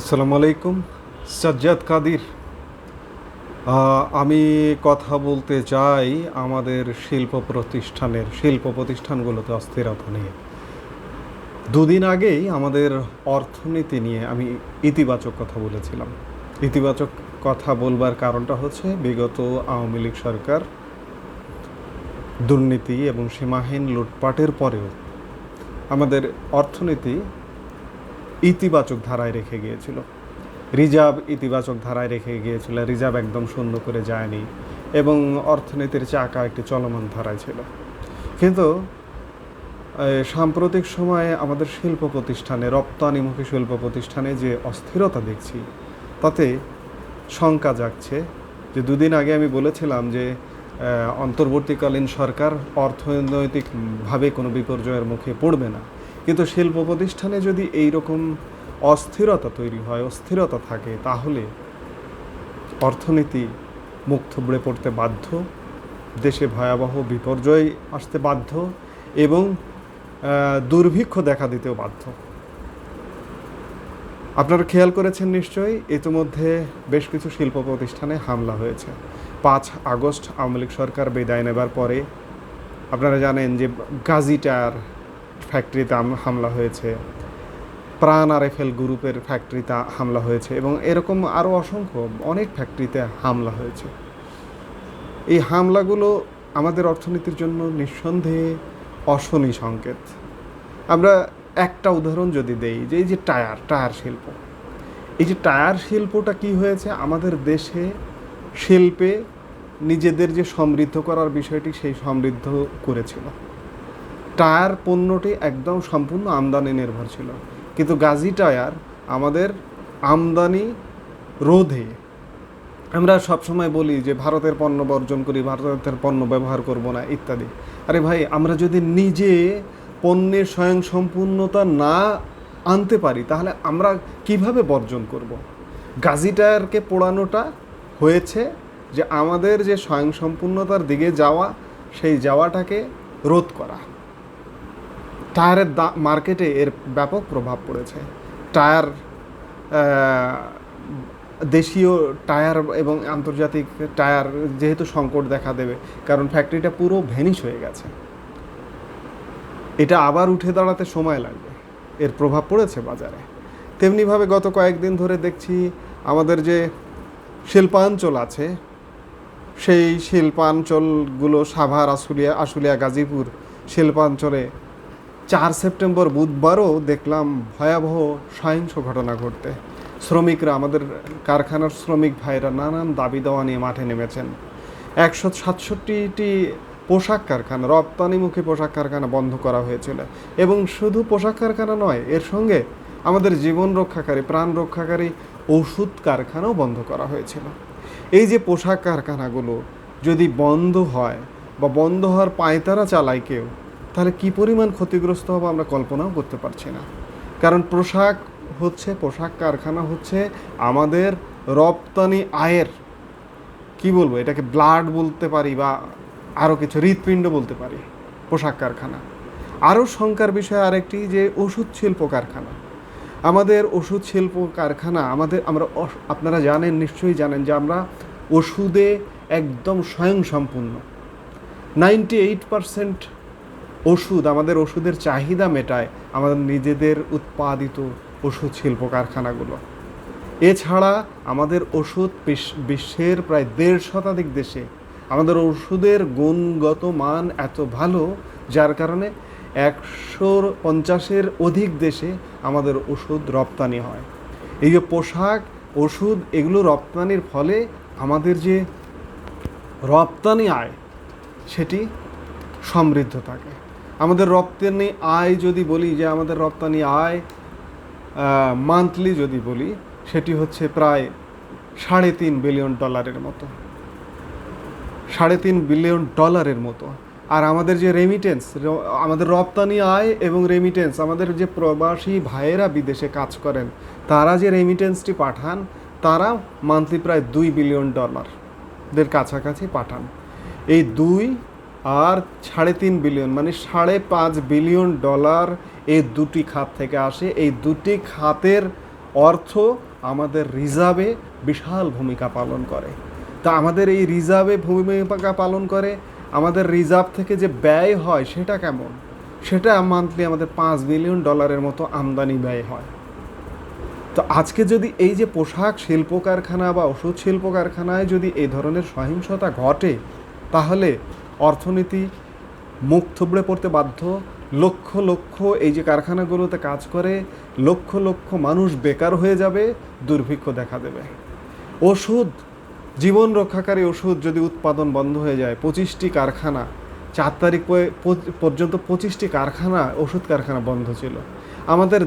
আসসালামু আলাইকুম, সাজ্জাদ কাদির। আমি কথা বলতে চাই আমাদের শিল্প প্রতিষ্ঠানের, শিল্প প্রতিষ্ঠানগুলোতে অস্থিরতা নিয়ে। দুদিন আগেই আমাদের অর্থনীতি নিয়ে আমি ইতিবাচক কথা বলেছিলাম। ইতিবাচক কথা বলবার কারণটা হচ্ছে বিগত আওয়ামী লীগ সরকার দুর্নীতি এবং সীমাহীন লুটপাটের পরেও আমাদের অর্থনীতি ইতিবাচক ধারায় রেখে গিয়েছিল। রিজার্ভ ইতিবাচক ধারায় রেখে গিয়েছিল, রিজার্ভ একদম শূন্য করে যায়নি এবং অর্থনীতির চাকা একটি চলমান ধারায় ছিল। কিন্তু সাম্প্রতিক সময়ে আমাদের শিল্প প্রতিষ্ঠানে রপ্তানিমুখী শিল্প প্রতিষ্ঠানে যে অস্থিরতা দেখছি, তাতে শঙ্কা জাগছে যে দুদিন আগে আমি বলেছিলাম যে অন্তর্বর্তীকালীন সরকার অর্থনৈতিকভাবে কোনো বিপর্যয়ের মুখে পড়বে না। কিন্তু শিল্প প্রতিষ্ঠানে যদি এই রকম অস্থিরতা তৈরি হয়, অস্থিরতা থাকে, তাহলে অর্থনীতি মুখ থুবড়ে পড়তে বাধ্য, দেশে ভয়াবহ বিপর্যয় আসতে বাধ্য এবং দুর্ভিক্ষ দেখা দিতেও বাধ্য। আপনারা খেয়াল করেছেন নিশ্চয়ই? ইতিমধ্যে বেশ কিছু শিল্প প্রতিষ্ঠানে হামলা হয়েছে। পাঁচ আগস্ট আওয়ামী লীগ সরকার বিদায় নেবার পরে আপনারা জানেন যে গাজী টায়ার ফ্যাক্টরিতে হামলা হয়েছে। প্রাণ আরএফএল গ্রুপের ফ্যাক্টরিতে হামলা হয়েছে এবং এরকম আরও অসংখ্য, অনেক ফ্যাক্টরিতে হামলা হয়েছে। এই হামলাগুলো আমাদের অর্থনীতির জন্য নিঃসন্দেহে অশনি সংকেত। আমরা একটা উদাহরণ যদি দেই যে এই যে টায়ার টায়ার শিল্প। এই যে টায়ার শিল্পটা কি হয়েছে? আমাদের দেশে শিল্পে নিজেদের যে সমৃদ্ধ করার বিষয়টি সেই সমৃদ্ধ করেছিল। টায়ার পণ্যটি একদম সম্পূর্ণ আমদানি নির্ভর ছিল। কিন্তু গাজী টায়ার আমাদের আমদানি রোধে। আমরা সবসময় বলি যে, ভারতের পণ্য বর্জন করি, ভারতের পণ্য ব্যবহার করব না, ইত্যাদি। আরে ভাই, আমরা যদি নিজে পণ্যের স্বয়ং সম্পূর্ণতা না আনতে পারি, তাহলে আমরা কীভাবে বর্জন করব? গাজী টায়ারকে পোড়ানোটা হয়েছে যে, আমাদের যে স্বয়ং সম্পূর্ণতার দিকে যাওয়া, সেই যাওয়াটাকে রোধ করা। টায়ারের দা, মার্কেটে এর ব্যাপক প্রভাব পড়েছে। টায়ার দেশীয় টায়ার এবং আন্তর্জাতিক টায়ার যেহেতু সংকট দেখা দেবে, কারণ ফ্যাক্টরিটা পুরো ভেনিশ হয়ে গেছে। এটা আবার উঠে দাঁড়াতে সময় লাগবে। এর প্রভাব পড়েছে বাজারে। তেমনিভাবে গত কয়েকদিন ধরে দেখছি আমাদের যে শিল্পাঞ্চল আছে, সেই শিল্পাঞ্চলগুলো সাভার, আশুলিয়া আশুলিয়া, গাজীপুর শিল্পাঞ্চলে চার সেপ্টেম্বর বুধবারও দেখলাম ভয়াবহ সহিংস ঘটনা ঘটতে। শ্রমিকরা, আমাদের কারখানার শ্রমিক ভাইরা নানান দাবি দেওয়া নিয়ে মাঠে নেমেছেন। একশো সাতষট্টিটি পোশাক কারখানা, রপ্তানিমুখী পোশাক কারখানা বন্ধ করা হয়েছিল। এবং শুধু পোশাক কারখানা নয়, এর সঙ্গে আমাদের জীবন রক্ষাকারী, প্রাণ রক্ষাকারী ওষুধ কারখানাও বন্ধ করা হয়েছিল। এই যে পোশাক কারখানাগুলো যদি বন্ধ হয় বা বন্ধ হওয়ার পায়তারা চালায় কেউ তাহলে কি পরিমাণ ক্ষতিগ্রস্ত হবে আমরা কল্পনাও করতে পারছি না। কারণ পোশাক হচ্ছে, পোশাক কারখানা হচ্ছে আমাদের রপ্তানি আয়ের, কি বলব, এটাকে ব্লাড বলতে পারি বা আরও কিছু হৃৎপিণ্ড বলতে পারি, পোশাক কারখানা। আরও শঙ্কার বিষয় আরেকটি যে ওষুধ শিল্প কারখানা। আমাদের ওষুধ শিল্প কারখানা আমাদের, আমরা আপনারা জানেন, নিশ্চয়ই জানেন যে আমরা ওষুধে একদম স্বয়ংসম্পূর্ণ। নাইনটি এইট পারসেন্ট ওষুধ, আমাদের ওষুধের চাহিদা মেটায় আমাদের নিজেদের উৎপাদিত ওষুধ শিল্প কারখানাগুলো এছাড়া আমাদের ওষুধ বিশ্বের প্রায় দেড় শতাধিক দেশে আমাদের ওষুধের গুণগত মান এত ভালো, যার কারণে একশো পঞ্চাশের অধিক দেশে আমাদের ওষুধ রপ্তানি হয়। এই যে পোশাক, ওষুধ, এগুলো রপ্তানির ফলে আমাদের যে রপ্তানি আয়, সেটি সমৃদ্ধ থাকে। আমাদের রপ্তানি আয় যদি বলি, যে আমাদের রপ্তানি আয় মান্থলি যদি বলি, সেটি হচ্ছে প্রায় সাড়ে তিন বিলিয়ন ডলারের মতো। সাড়ে তিন বিলিয়ন ডলারের মতো। আর আমাদের যে রেমিটেন্স আমাদের রপ্তানি আয় এবং রেমিটেন্স আমাদের যে প্রবাসী ভাইয়েরা বিদেশে কাজ করেন, তারা যে রেমিটেন্সটি পাঠান, তারা মান্থলি প্রায় দুই বিলিয়ন ডলারদের কাছাকাছি পাঠান। এই দুই আর সাড়ে তিন বিলিয়ন মানে সাড়ে পাঁচ বিলিয়ন ডলার এই দুটি খাত থেকে আসে। এই দুটি খাতের অর্থ আমাদের রিজার্ভে বিশাল ভূমিকা পালন করে। তা আমাদের এই রিজার্ভে ভূমিকা পালন করে, আমাদের রিজার্ভ থেকে যে ব্যয় হয় সেটা কেমন? সেটা মান্থলি আমাদের পাঁচ বিলিয়ন ডলারের মতো আমদানি ব্যয় হয়। তো আজকে যদি এই যে পোশাক শিল্প কারখানা বা ওষুধ শিল্প কারখানায় যদি এই ধরনের সহিংসতা ঘটে, তাহলে অর্থনীতি মুখ থুবড়ে পড়তে বাধ্য। লক্ষ লক্ষ এই যে কারখানাগুলোতে কাজ করে, লক্ষ লক্ষ মানুষ বেকার হয়ে যাবে, দুর্ভিক্ষ দেখা দেবে। ওষুধ, জীবন রক্ষাকারী ওষুধ যদি উৎপাদন বন্ধ হয়ে যায়, পঁচিশটি কারখানা, চার তারিখ পর্যন্ত পঁচিশটি কারখানা, ওষুধ কারখানা বন্ধ ছিল। আমাদের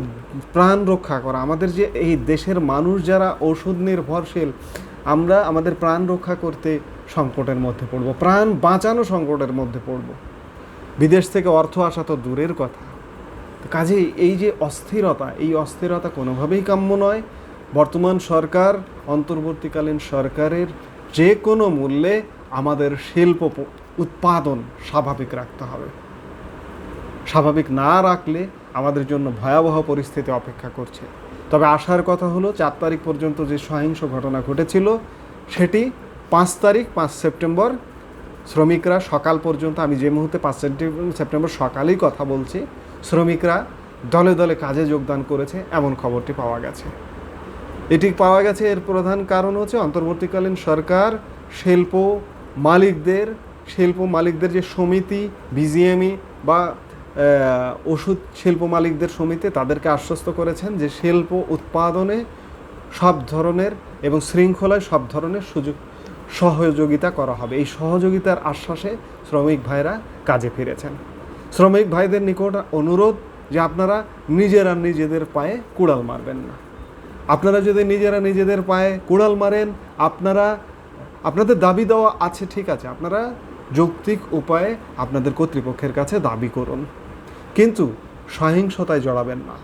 প্রাণ রক্ষা করা, আমাদের যে এই দেশের মানুষ যারা ওষুধ নির্ভরশীল আমরা আমাদের প্রাণ রক্ষা করতে সংকটের মধ্যে পড়ব, প্রাণ বাঁচানো সংকটের মধ্যে পড়ব। বিদেশ থেকে অর্থ আসা তো দূরের কথা। তো কাজেই এই যে অস্থিরতা, এই অস্থিরতা কোনোভাবেই কাম্য নয়। বর্তমান সরকার, অন্তর্বর্তীকালীন সরকারের যে কোনো মূল্যে আমাদের শিল্প উৎপাদন স্বাভাবিক রাখতে হবে। স্বাভাবিক না রাখলে আমাদের জন্য ভয়াবহ পরিস্থিতি অপেক্ষা করছে। তবে আসার কথা হলো চার তারিখ পর্যন্ত যে সহিংস ঘটনা ঘটেছিল, সেটি পাঁচ তারিখ, পাঁচ সেপ্টেম্বর। শ্রমিকরা সকাল পর্যন্ত, আমি যে মুহূর্তে পাঁচ সেপ্টেম্বর সকালেই কথা বলছি, শ্রমিকরা দলে দলে কাজে যোগদান করেছে, এমন খবরটি পাওয়া গেছে। এটি পাওয়া গেছে, এর প্রধান কারণ হচ্ছে অন্তর্বর্তীকালীন সরকার, শিল্প মালিকদের শিল্প মালিকদের যে সমিতি, বিজিএমই বা ওষুধ শিল্প মালিকদের সমিতি তাদেরকে আশ্বস্ত করেছেন যে শিল্প উৎপাদনে সব ধরনের এবং শৃঙ্খলায় সব ধরনের সুযোগ সহযোগিতা করা হবে। এই সহযোগিতার আশ্বাসে শ্রমিক ভাইরা কাজে ফিরেছেন। শ্রমিক ভাইদের নিকট অনুরোধ যে আপনারা নিজেরা নিজেদের পায়ে কুড়াল মারবেন না। আপনারা যদি নিজেরা নিজেদের পায়ে কুড়াল মারেন, আপনারা, আপনাদের দাবি দেওয়া আছে, ঠিক আছে। আপনারা যৌক্তিক উপায়ে আপনাদের কর্তৃপক্ষের কাছে দাবি করুন। কিন্তু সহিংসতায় জড়াবেন না।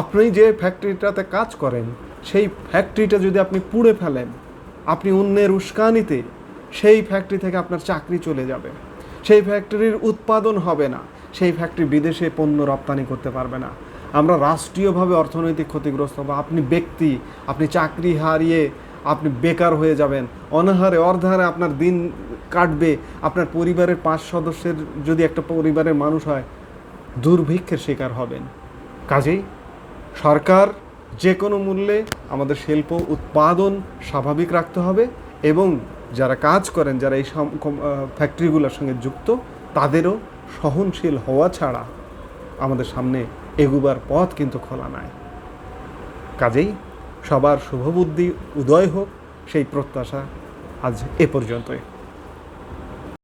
আপনি যে ফ্যাক্টরিটাতে কাজ করেন, সেই ফ্যাক্টরিটা যদি আপনি পুড়ে ফেলেন, আপনি অন্যের উস্কানিতে সেই ফ্যাক্টরি থেকে আপনার চাকরি চলে যাবে। সেই ফ্যাক্টরির উৎপাদন হবে না, সেই ফ্যাক্টরি বিদেশে পণ্য রপ্তানি করতে পারবে না। আমরা রাষ্ট্রীয়ভাবে অর্থনৈতিক ক্ষতিগ্রস্ত হব আপনি ব্যক্তি, আপনি চাকরি হারিয়ে আপনি বেকার হয়ে যাবেন, অনাহারে অর্ধারে আপনার দিন কাটবে, আপনার পরিবারের পাঁচ সদস্যের যদি একটা পরিবারের মানুষ হয় দুর্ভিক্ষের শিকার হবেন। কাজেই সরকার যে কোনো মূল্যে আমাদের শিল্প উৎপাদন স্বাভাবিক রাখতে হবে এবং যারা কাজ করেন, যারা এই ফ্যাক্টরিগুলোর সঙ্গে যুক্ত, তাদেরও সহনশীল হওয়া ছাড়া আমাদের সামনে এগুবার পথ কিন্তু খোলা নাই। কাজেই সবার শুভবুদ্ধি, উদয় হোক, সেই প্রত্যাশা আজ এ পর্যন্তই।